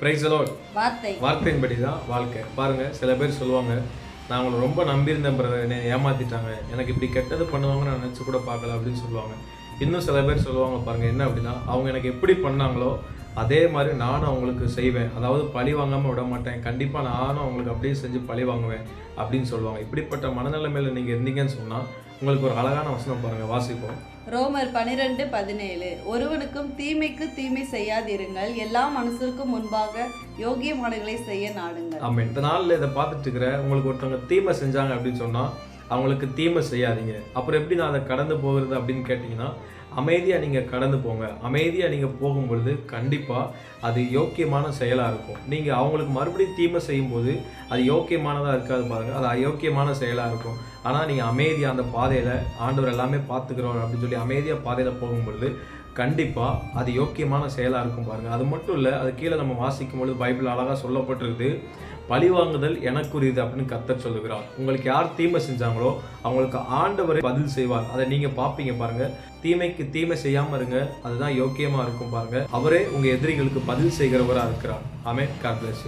Price வார்த்தை. வார்த்தையின்படி தான் வாழ்க்கை. பாருங்க சில பேர் சொல்லுவாங்க நான் உங்களை ரொம்ப நம்பியிருந்தேன் பிரதர் என்னை ஏமாத்திட்டாங்க. எனக்கு இப்படி கெட்டது பண்ணுவாங்கன்னு நான் நினச்சி கூட பார்க்கல அப்படின்னு சொல்லுவாங்க. இன்னும் சில பேர் சொல்லுவாங்க பாருங்க என்ன அப்படின்னா அவங்க எனக்கு எப்படி பண்ணாங்களோ அதே மாதிரி நானும் அவங்களுக்கு செய்வேன். அதாவது பழி வாங்காமல் விட மாட்டேன். கண்டிப்பாக நானும் அவங்களுக்கு அப்படியே செஞ்சு பழி வாங்குவேன் அப்படின்னு சொல்லுவாங்க. இப்படிப்பட்ட மனநிலைமையில் நீங்கள் இருந்தீங்கன்னு சொன்னால் உங்களுக்கு ஒரு அழகான வசனம் பாருங்கள் வாசிப்போம். ரோமர் பனிரெண்டு பதினேழு ஒருவனுக்கும் தீமைக்கு தீமை செய்யாதிருங்கள். எல்லா மனுஷருக்கும் முன்பாக யோகியமானங்களை செய்ய நாடுங்கள். ஆமாம் இந்த நாளில் இதை பார்த்துட்டு இருக்கிற உங்களுக்கு ஒருத்தவங்க தீமை செஞ்சாங்க அப்படின்னு சொன்னால் அவங்களுக்கு தீமை செய்யாதீங்க. அப்புறம் எப்படி நான் அதை கடந்து போகிறது அப்படின்னு கேட்டிங்கன்னா அமைதியாக நீங்கள் கடந்து போங்க. அமைதியாக நீங்கள் போகும்பொழுது கண்டிப்பாக அது யோக்கியமான செயலாக இருக்கும். நீங்கள் அவங்களுக்கு மறுபடியும் தீமை செய்யும்போது அது யோக்கியமானதாக இருக்காது பாருங்கள் அது அயோக்கியமான செயலாக இருக்கும். ஆனால் நீங்கள் அமைதியாக அந்த பாதையில் ஆண்டவர் எல்லாமே பார்த்துக்கிறோம் அப்படின்னு சொல்லி அமைதியாக பாதையில் போகும்பொழுது கண்டிப்பாக அது யோக்கியமான செயலாக இருக்கும் பாருங்கள் அது மட்டும் இல்லை அது கீழே நம்ம வாசிக்கும் பொழுது பைபிள் அழகாக சொல்லப்பட்டிருக்குது. பழிவாங்குதல் எனக்குரியது அப்படின்னு கத்தர் சொல்லுகிறார். உங்களுக்கு யார் தீமை செஞ்சாங்களோ அவங்களுக்கு ஆண்டவரை பதில் செய்வார். அதை நீங்கள் பார்ப்பீங்க பாருங்கள் தீமைக்கு தீமை செய்யாமல் இருங்க. அதுதான் யோக்கியமாக இருக்கும் பாருங்கள் அவரே உங்கள் எதிரிகளுக்கு பதில் செய்கிறவராக இருக்கிறார். ஆமே காட் bless